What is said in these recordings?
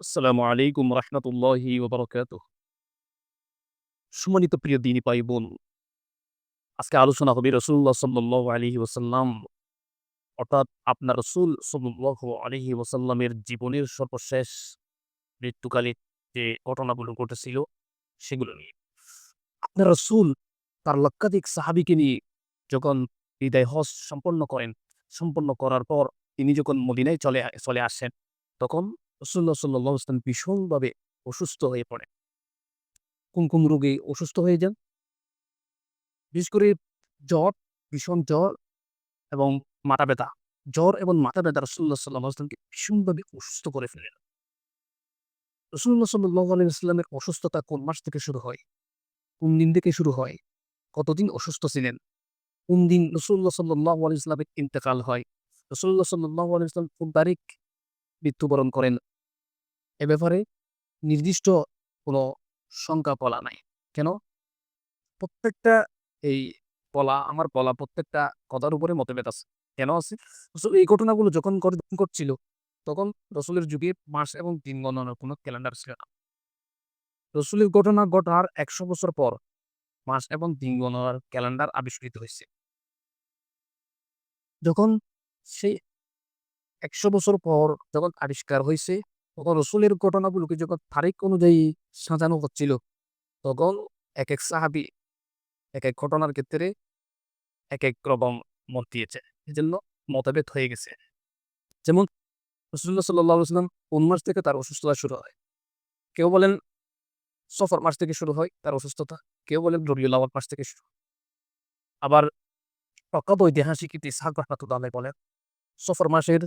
আসসালামু আলাইকুম রহমতুল্লাহি ওবরকাত সম্মানিত প্রিয় দিনী পাই বোন আজকে আলোচনা হবে রসুল্লাহ সাল্লাহ আলহি ওসাল্লাম অর্থাৎ আপনার রসুল সাল্লাহ আলহি ওসাল্লামের জীবনের সর্বশেষ মৃত্যুকালে যে ঘটনাগুলো ঘটেছিল, সেগুলো নিয়ে। আপনার রসুল তার লক্ষাধিক সাহাবিকে নিয়ে যখন হৃদয় হজ সম্পন্ন করেন, সম্পন্ন করার পর তিনি যখন মদিনায় চলে চলে আসেন, তখন রসুল্লাহ সাল্লাহ ইসলাম ভীষণভাবে অসুস্থ হয়ে পড়ে কোন রোগে অসুস্থ হয়ে যান। বিশেষ করে জ্বর, ভীষণ জ্বর এবং মাথা ব্যথা। জ্বর এবং মাথা ব্যথা রসুল্লাহ সাল্লাহ আসলামকে ভীষণভাবে অসুস্থ করে ফেলেন। রসুল্লাহ সাল্লাহ আলাইস্লামের অসুস্থতা কোন মাস থেকে শুরু হয়? কোন দিন থেকে শুরু হয়? কতদিন অসুস্থ ছিলেন? কোন দিন রসুল্লাহ সাল্লাহ আলাইস্লামের ইন্তেকাল হয়? রসুল্লাহ সাল্লাহ আলাইস্লাম কোন তারিখ মৃত্যুবরণ করেন। এ ব্যাপারে নির্দিষ্ট কোনো সংখ্যা বলা নাই। কেন? প্রত্যেকটা এই বলা আমার বলা প্রত্যেকটা কথার উপরে মতভেদ আছে। কেন আছে? এই ঘটনাগুলো যখন করে- ঘটছিল, তখন রসুলের যুগে মাস এবং দিন গণনার কোনো ক্যালেন্ডার ছিল না। রসুলের ঘটনা ঘটার একশো বছর পর মাস এবং দিন গণনার ক্যালেন্ডার আবিষ্কৃত হয়েছে। যখন সেই একশো বছর পর যখন আবিষ্কার হয়েছে তখন রসুলের ঘটনাগুলোকে যখন তারিখ অনুযায়ী সাজানো হচ্ছিল, তখন এক এক সাহাবি এক এক ঘটনার ক্ষেত্রে এক এক রকম মত দিয়েছে। এই জন্য মতভেদ হয়ে গেছে। যেমন রসুল্লাহ সাল্লাম কোন মাস থেকে তার অসুস্থতা শুরু হয়? কেউ বলেন সফর মাস থেকে শুরু হয় তার অসুস্থতা, কেউ বলেন রবিউল আওয়াল মাস থেকে শুরু আবার প্রখ্যাত ঐতিহাসিক ইতিহাস বলেন, সফর মাসের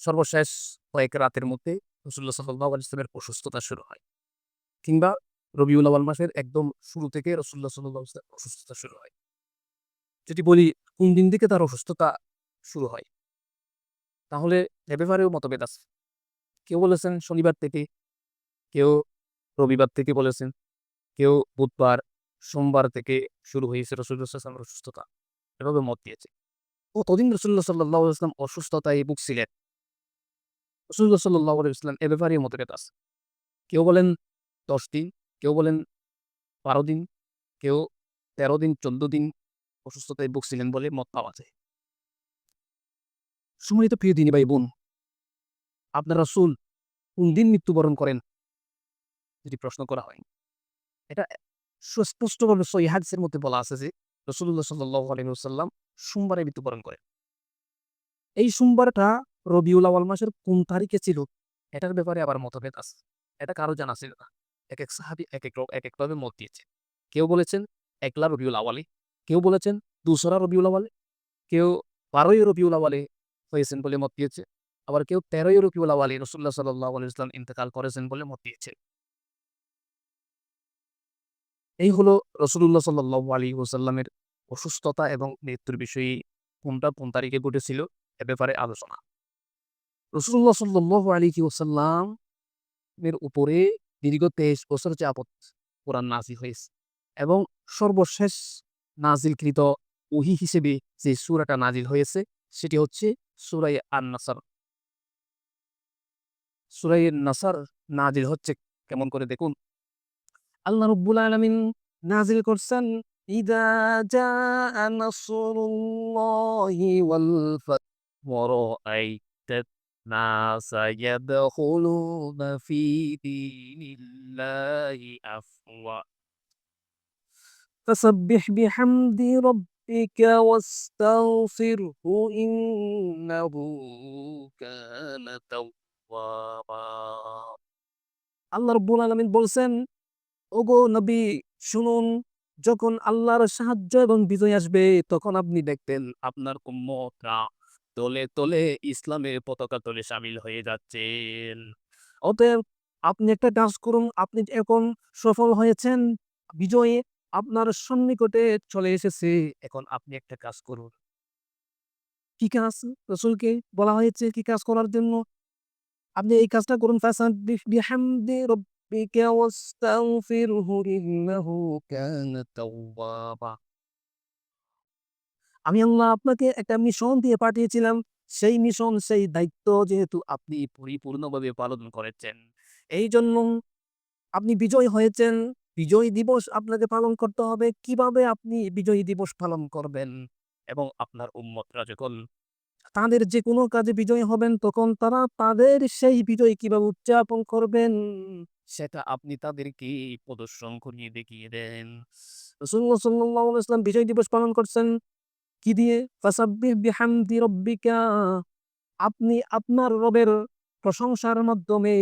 সর্বশেষ কয়েক রাতের মধ্যে রসুল্লাহ সাল্লাহ ইসলামের অসুস্থতা শুরু হয়। কিংবা রবিউল আওয়াল মাসের একদম শুরু থেকে রসুল্লাহ সাল্লাহ ইসলামের অসুস্থতা শুরু হয়। যদি বলি কোন দিন থেকে তার অসুস্থতা শুরু হয়, তাহলে এ ব্যাপারেও মতভেদ আছে। কেউ বলেছেন শনিবার থেকে, কেউ রবিবার থেকে বলেছেন, কেউ বুধবার, সোমবার থেকে শুরু হয়েছে রসুল্লাহ ইসলামের অসুস্থতা। এভাবে মত দিয়েছে। কতদিন রসুল্লাহ সাল্লাহ ইসলাম অসুস্থতায় ভুগছিলেন? রসুল্লাহ এ ব্যাপারে মতভেদ আছে কেউ বলেন দশ দিন, কেউ বলেন বারো দিন, কেউ তেরো দিন, চোদ্দ দিন অসুস্থতায় ভুগছিলেন বলে মত পাওয়া যায়। সম্মানিত প্রিয় দিনী ভাই বোন, আপনার রসুল কোন দিন মৃত্যুবরণ করেন? যদি প্রশ্ন করা হয়। এটা সুস্পষ্টভাবে সহিহাদিসের মধ্যে বলা আছে যে রসুল্লাহ সাল্লাহ আলহিহাল্লাম সোমবারে মৃত্যুবরণ করেন। এই সোমবারটা রবিউল আওয়াল মাসের কোন তারিখে ছিল? এটার ব্যাপারে আবার মতভেদ আছে। এটা কারও জানা ছিল না। এক এক সাহাবি এক এক এক একভাবে মত দিয়েছে। কেউ বলেছেন একলা রবিউল আওয়ালে কেউ বলেছেন দুসরা রবিউল আওয়ালে কেউ বারোই রবিউল আওয়ালে হয়েছেন বলে মত দিয়েছে, আবার কেউ তেরোই রবিউল আওয়ালে রসুল্লাহ সাল্লাহ আলি ইসলাম ইন্তেকাল করেছেন বলে মত দিয়েছে। এই হলো রসুল্লাহ সাল্লাহ আলী ওসাল্লামের অসুস্থতা এবং মৃত্যুর বিষয়ে কোনটা কোন তারিখে ঘটেছিল, এ ব্যাপারে আলোচনা। রসুল্লাহ সাল্লাহ আলী ওসাল্লামের উপরে দীর্ঘ তেইশ বছর যাবৎ কোরআন নাজিল হয়েছে এবং সর্বশেষ নাজিলকৃত ওহি হিসেবে যে সুরাটা নাজিল হয়েছে, সেটি হচ্ছে সুরাই আর নাসার সুরাই নাসার নাজিল হচ্ছে কেমন করে দেখুন? আল্লাহ রব্বুল আলমিন নাজিল করছেন, ইদা জা নাসরুল্লাহি الناس يدخلون في دين الله أفواجا فسبح بحمد ربك واستغفره إنه كان توابا আল্লাহ রব্বুল আলমিন বলছেন ওগো নবী শুনুন যখন আল্লাহর সাহায্য এবং বিজয় আসবে তখন আপনি দেখতেন আপনার উম্মতরা তলে তলে ইসলামের পতাকা তলে সামিল হয়ে যাচ্ছেন। অতএব আপনি একটা কাজ করুন, আপনি এখন সফল হয়েছেন, বিজয়ে, আপনার সন্নিকটে চলে এসেছে, এখন আপনি একটা কাজ করুন। কি কাজ? রসুলকে বলা হয়েছে কি কাজ করার জন্য? আপনি এই কাজটা করুন রাব্বিকা আমি আল্লাহ আপনাকে একটা মিশন দিয়ে পাঠিয়েছিলাম সেই মিশন, সেই দায়িত্ব যেহেতু আপনি পরিপূর্ণভাবে পালন করেছেন, এইজন্য আপনি বিজয়ী হয়েছেন। বিজয়ী দিবস আপনাকে পালন করতে হবে। কীভাবে আপনি বিজয়ী দিবস পালন করবেন? এবং আপনার উম্মতরা যখন তাদের যেকোনো কাজে বিজয়ী হবেন, তখন তারা তাদের সেই বিজয় কীভাবে উদযাপন করবেন, সেটা আপনি তাদেরকে প্রদর্শন করিয়ে দেখিয়ে দেন। রাসূলুল্লাহ সাল্লাল্লাহু আলাইহি ওয়াসাল্লাম বিজয় দিবস পালন করছেন কি দিয়ে? বিহামদি আপনি আপনার রবের প্রশংসার মাধ্যমে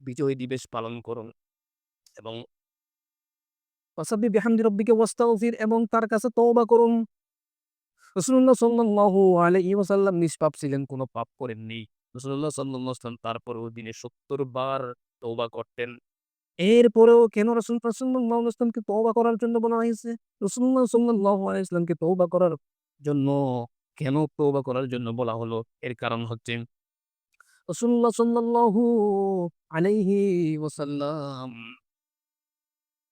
বিজয় দিবস পালন করুন এবং ফাসাব্বিহ বিহামদি রব্বিকা ওয়াস্তাগফির এবং তার কাছে তওবা করুন। রাসূলুল্লাহ সাল্লাল্লাহু আলাইহি ওয়াসাল্লাম নিষ্পাপ ছিলেন, কোনো পাপ করেননি। রাসূলুল্লাহ সাল্লাল্লাহু আলাইহি তারপরেও দিনে ৭০ বার তওবা করতেন। এরপরেও কেন রাসূল সাল্লাল্লাহু আলাইহি ওয়াসাল্লামকে তওবা করার জন্য বলা হয়েছে? রাসূলুল্লাহ সাল্লাল্লাহু আলাইহি ওয়াসাল্লামকে তওবা করার জন্য কেন তওবা করার জন্য বলা হলো? এর কারণ হচ্ছে রাসূলুল্লাহ সাল্লাল্লাহু আলাইহি ওয়াসাল্লাম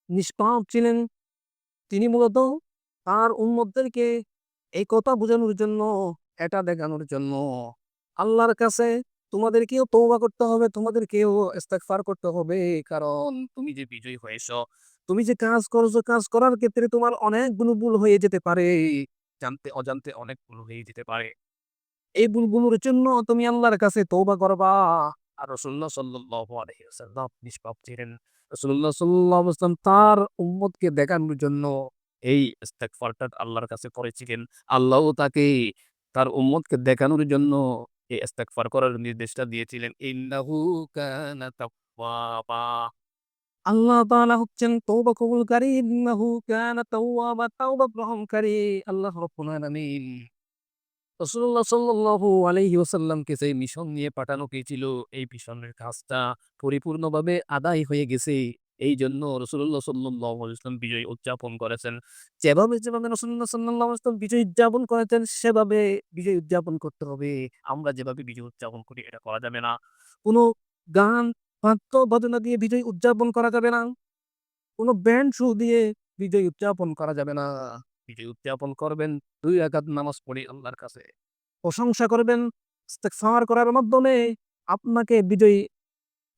নিষ্পাপ ছিলেন। তিনি মূলত তার উম্মতদেরকে এই কথা বোঝানোর জন্য, এটা দেখানোর জন্য আল্লাহর কাছে তোমাদেরকেও তওবা করতে হবে, তোমাদেরকেও ইস্তেগফার করতে হবে। কারণ তুমি যে বিজয়ী হয়েছ, তুমি যে কাজ করছ, কাজ করার ক্ষেত্রে তোমার অনেকগুলো ভুল হয়ে যেতে পারে। জানতে অজান্তে অনেক ভুল হয়ে যেতে পারে। এই ভুলগুলোর জন্য তুমি আল্লাহর কাছে তওবা করবা। আর রাসূলুল্লাহ সাল্লাল্লাহু আলাইহি ওয়াসাল্লাম নিষ্পাপ ছিলেন। রাসূলুল্লাহ সাল্লাল্লাহু আলাইহি ওয়াসাল্লাম তার উম্মতকে দেখানোর জন্য এই ইস্তেগফারটা আল্লাহর কাছে করেছিলেন। আল্লাহও তাকে তার উম্মতকে দেখানোর জন্য এই ইস্তেগফার করার নির্দেশটা দিয়েছিলেন। ইন্নাহু কানা তাওয়াবা। আল্লাহ তাআলা হচ্ছেন তওবা কবুলকারী। ইন্নাহু কানা তাওয়াবা, তাওবা গ্রহণকারী আল্লাহ রাব্বুল আলামিন। রাসূলুল্লাহ সাল্লাল্লাহু আলাইহি ওয়াসাল্লামকে যে মিশন নিয়ে পাঠানো হয়েছিল, এই মিশনের কাজটা পরিপূর্ণভাবে আদায় হয়ে গেছে। এইজন্য জন্য সাল্লাল্লাহু আলাইহি ওয়াসাল্লাম বিজয় উদযাপন করেছেন। যেভাবে, যেভাবে রাসূলুল্লাহ সাল্লাল্লাহু আলাইহি ওয়াসাল্লাম বিজয় উদযাপন করেছেন, সেভাবে বিজয় উদযাপন করতে হবে। আমরা যেভাবে বিজয় উদযাপন করি, এটা করা যাবে না। কোনো গান, বাদ্য, বাজনা দিয়ে বিজয় উদযাপন করা যাবে না। কোনো ব্যান্ড শো দিয়ে বিজয় উদযাপন করা যাবে না। বিজয় উদযাপন করবেন ২ রাকাত নামাজ পড়ে আল্লাহর কাছে প্রশংসা করবেন। ইস্তেগফার করার মাধ্যমে আপনাকে বিজয়ী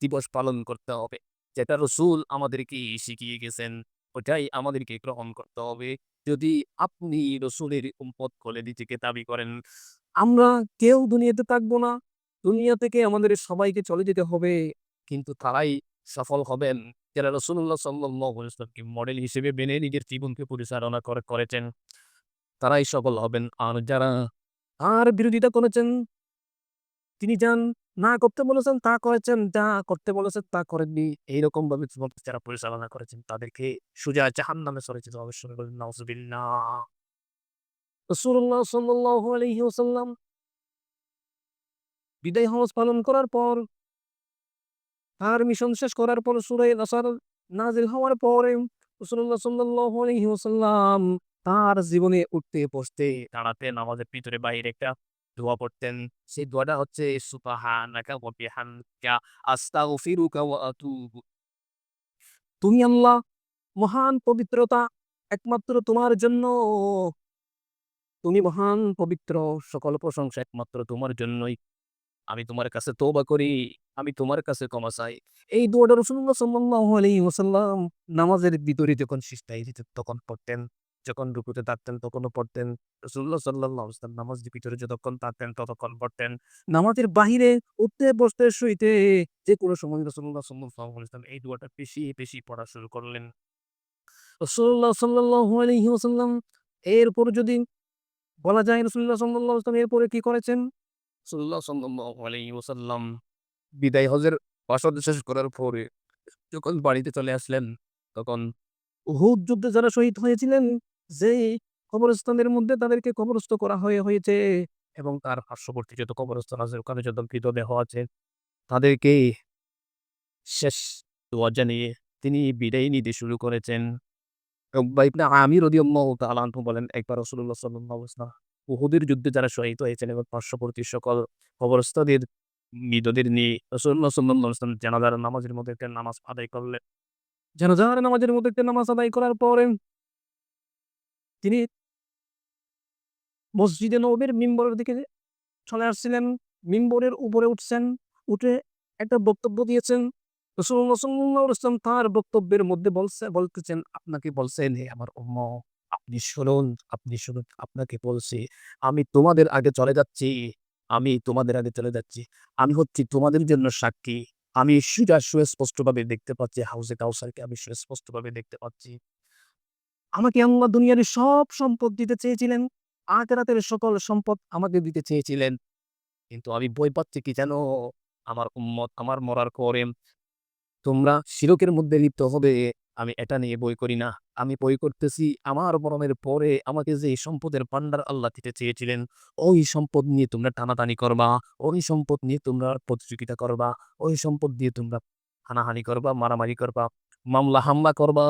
দিবস পালন করতে হবে। যেটা রসুল আমাদেরকে শিখিয়ে গেছেন, ওটাই আমাদেরকে গ্রহণ করতে হবে। যদি আপনি রাসূলের উম্মত বলে নিজেকে দাবি করেন, আমরা কেউ দুনিয়াতে থাকব না। দুনিয়া থেকে আমাদের সবাইকে চলে যেতে হবে। কিন্তু তারাই সফল হবেন যারা রাসূলুল্লাহ সাল্লাল্লাহু মডেল হিসেবে মেনে নিজের জীবনকে পরিচালনা করে করেছেন। তারাই সফল হবেন। আর যারা তার বিরোধিতা করেছেন তিনি যান না করতে বলেছেন তা করেছেন, যা করতে বলেছেন তা করেননি। এইরকমভাবে জীবনকে যারা পরিচালনা করেছেন তাদেরকে সোজা জাহান্নামে চলে যেতে হবে। সবাই বলেন নাউজুবিল্লাহ। রাসূলুল্লাহ সাল্লাল্লাহু আলাইহি ওয়াসাল্লাম বিদায় হজ পালন করার পর তার মিশন শেষ করার পর সূরা নাসর নাযিল হওয়ার পরে রাসূলুল্লাহ সাল্লাল্লাহু আলাইহি ওয়াসাল্লাম তার জীবনে উঠতে বসতে দাঁড়াতে নামাজের ভিতরে বাইরে একটা দোয়া পড়তেন। সেই দোয়াটা হচ্ছে তুমি আল্লাহ মহান পবিত্রতা একমাত্র তোমার জন্য। তুমি মহান পবিত্র সকল প্রশংসা একমাত্র তোমার জন্যই। আমি তোমার কাছে তওবা করি, আমি তোমার কাছে ক্ষমা চাই। এই দোয়াটা আলাইহি ওয়াসাল্লাম নামাজের ভিতরে যখন যেতেন তখন পড়তেন। যখন রুকুতে থাকতেন তখনও পড়তেন। আলাইহি ওয়াসাল্লাম নামাজের ভিতরে যতক্ষণ থাকতেন ততক্ষণ পড়তেন। নামাজের বাহিরে উঠতে বসতে শুইতে যেকোনো সময় রাসূলুল্লাহ সাল্লাল্লাহু আলাইহি এই দোয়াটা বেশি, বেশি পড়া শুরু করলেন। রাসূলুল্লাহ সাল্লাল্লাহু আলাইহি ওয়াসাল্লাম এরপর যদি বলা যায় রাসূলুল্লাহ সাল্লাল্লাহু আলাইহি ওয়াসাল্লাম এরপরে কি করেছেন? আলাইহি ওয়াসাল্লাম বিদায় হজের ভাষণ শেষ করার পরে যখন বাড়িতে চলে আসলেন, তখন উহুদ যুদ্ধে যারা শহীদ হয়েছিলেন, যে কবরস্থানের মধ্যে তাদেরকে কবরস্থ করা হয়ে হয়েছে এবং তার পার্শ্ববর্তী যত কবরস্থান আছে ওখানে যত মৃতদেহ আছে তাদেরকে শেষ দোয়া জানিয়ে তিনি বিদায় নিতে শুরু করেছেন। তাআলা আনহু বলেন, একবার রাসূলুল্লাহ সাল্লাল্লাহু আলাইহি যুদ্ধে যারা শহীদ হয়েছেন এবং পার্শ্ববর্তী সকল কবরস্থানের মৃতদের নিয়ে রাসূলুল্লাহ সাল্লাল্লাহু জানাজার নামাজের মধ্যে একটা নামাজ আদায় করলেন। জানাজার নামাজের মধ্যে একটা নামাজ আদায় করার পরে তিনি মসজিদে নববীর মিম্বরের দিকে চলে আসছিলেন। মিম্বরের উপরে উঠছেন, উঠে একটা বক্তব্য দিয়েছেন। ওয়াসাল্লাম তার বক্তব্যের মধ্যে বলছে, বলতেছেন, আপনাকে বলছেন, হে আমার উম্মত, আপনি শুনুন আপনি শুনুন, আপনাকে বলছি, আমি তোমাদের আগে চলে যাচ্ছি, আমি তোমাদের আগে চলে যাচ্ছি, আমি হচ্ছি তোমাদের জন্য সাক্ষী, আমি সেটা সুস্পষ্টভাবে দেখতে পাচ্ছি, হাউজে কাউসারকে আমি সুস্পষ্টভাবে দেখতে পাচ্ছি। আমাকে আল্লাহ দুনিয়ার সব সম্পদ দিতে চেয়েছিলেন, আখেরাতের সকল সম্পদ আমাকে দিতে চেয়েছিলেন। কিন্তু আমি বই পাচ্ছি কি জানো আমার উম্মত আমার মরার পরে তোমরা শিরকের মধ্যে লিপ্ত হবে, আমি এটা নিয়ে বই করি না। আমি বই করতেছি আমার মরণের পরে আমাকে যে সম্পদের পান্ডার আল্লাহ দিতে চেয়েছিলেন, ওই সম্পদ নিয়ে তোমরা টানাটানি করবা, ওই সম্পদ নিয়ে তোমরা প্রতিযোগিতা করবা, ওই সম্পদ দিয়ে তোমরা হানাহানি করবা, মারামারি করবা, মামলা হামলা করবা।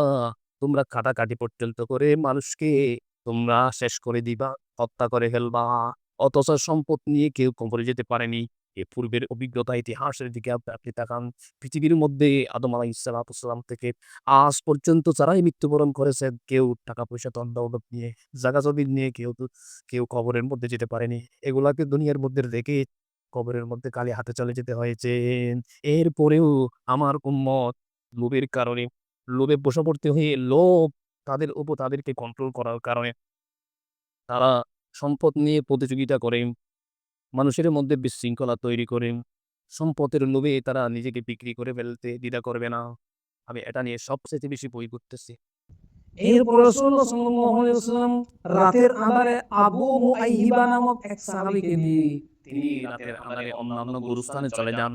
তোমরা কাটাকাটি পর্যন্ত করে মানুষকে তোমরা শেষ করে দিবা, হত্যা করে ফেলবা। অথচ সম্পদ নিয়ে কেউ কবরে যেতে পারেনি। এ পূর্বের অভিজ্ঞতা, ইতিহাসের দিকে আপ- আপনি তাকান। পৃথিবীর মধ্যে আদম আলাহ ইসলাম থেকে আজ পর্যন্ত যারাই মৃত্যুবরণ করেছে, কেউ টাকা পয়সা ধন দৌলত নিয়ে জাগা জমিন নিয়ে কেউ কেউ কবরের মধ্যে যেতে পারেনি। এগুলাকে দুনিয়ার মধ্যে রেখে কবরের মধ্যে কালি হাতে চলে যেতে হয়েছে। এরপরেও আমার উম্মত লোভের কারণে লোভে বশবর্তী হয়ে লোভ তাদের উপর তাদেরকে কন্ট্রোল করার কারণে তারা সম্পদ নিয়ে প্রতিযোগিতা করে, মানুষের মধ্যে বিশৃঙ্খলা তৈরি করে, সম্পদের লোভে তারা নিজেকে বিক্রি করে ফেলতে দ্বিধা করবে না। আমি এটা নিয়ে সবচেয়ে বেশি বই করতেছি এরপর তিনি রাতের অন্যান্য গুরুস্থানে চলে যান।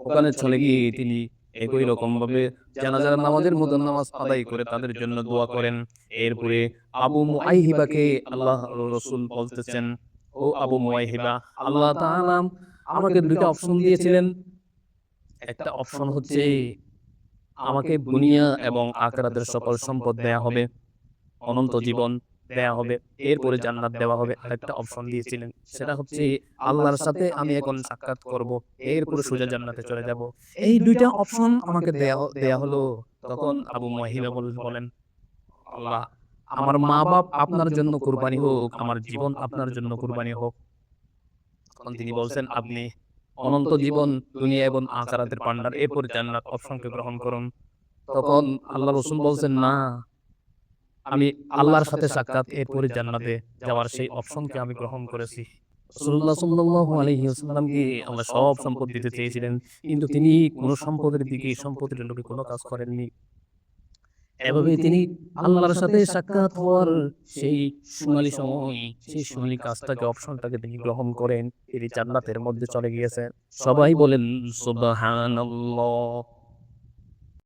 ওখানে চলে গিয়ে তিনি একই রকম ভাবে জানাজার নামাজের মতো নামাজ আদায় করে তাদের জন্য দোয়া করেন। এরপরে আবু মুআইহিবাকে আল্লাহ রসুল বলতেছেন, ও আবু মুআইহিবা, আল্লাহ তাআলা আমাকে দুইটা অপশন দিয়েছিলেন। একটা অপশন হচ্ছে, আমাকে দুনিয়া এবং আখেরাতের সকল সম্পদ দেয়া হবে। অনন্ত জীবন দেয়া হবে এরপরে জান্নাত দেওয়া হবে। আরেকটা অপশন দিয়েছিলেন সেটা হচ্ছে আল্লাহর সাথে আমি এখন সাক্ষাৎ করব এরপরে সোজা জান্নাতে চলে যাব। এই দুইটা অপশন আমাকে দেয়া দেয়া হলো তখন আবু মহিলা বলেন আল্লাহ আমার মা বাপ আপনার জন্য কুরবানি হোক আমার জীবন আপনার জন্য কুরবানি হোক তখন তিনি বলছেন আপনি অনন্ত জীবন দুনিয়া এবং আকারাতের পান্ডার এরপরে জান্নাত অপশনকে গ্রহণ করুন তখন আল্লাহ রসুল বলছেন না আমি আল্লাহর সাথে সাক্ষাৎ এরপরে জান্নাতে যাওয়ার সেই অপশনকে আমি গ্রহণ করেছি। রাসূলুল্লাহ সাল্লাল্লাহু আলাইহি ওয়াসাল্লামকে সব সম্পদ দিতে চেয়েছিলেন কিন্তু তিনি কোনো সম্পদের দিকে সম্পদের লোভে কোনো কাজ করেননি। এভাবে তিনি আল্লাহর সাথে সাক্ষাৎ হওয়ার সেই সোনালী সময় সেই সোনালী কাজটাকে অপশনটাকে তিনি গ্রহণ করেন। তিনি জান্নাতের মধ্যে চলে গিয়েছেন। সবাই বলেন সুবহানাল্লাহ।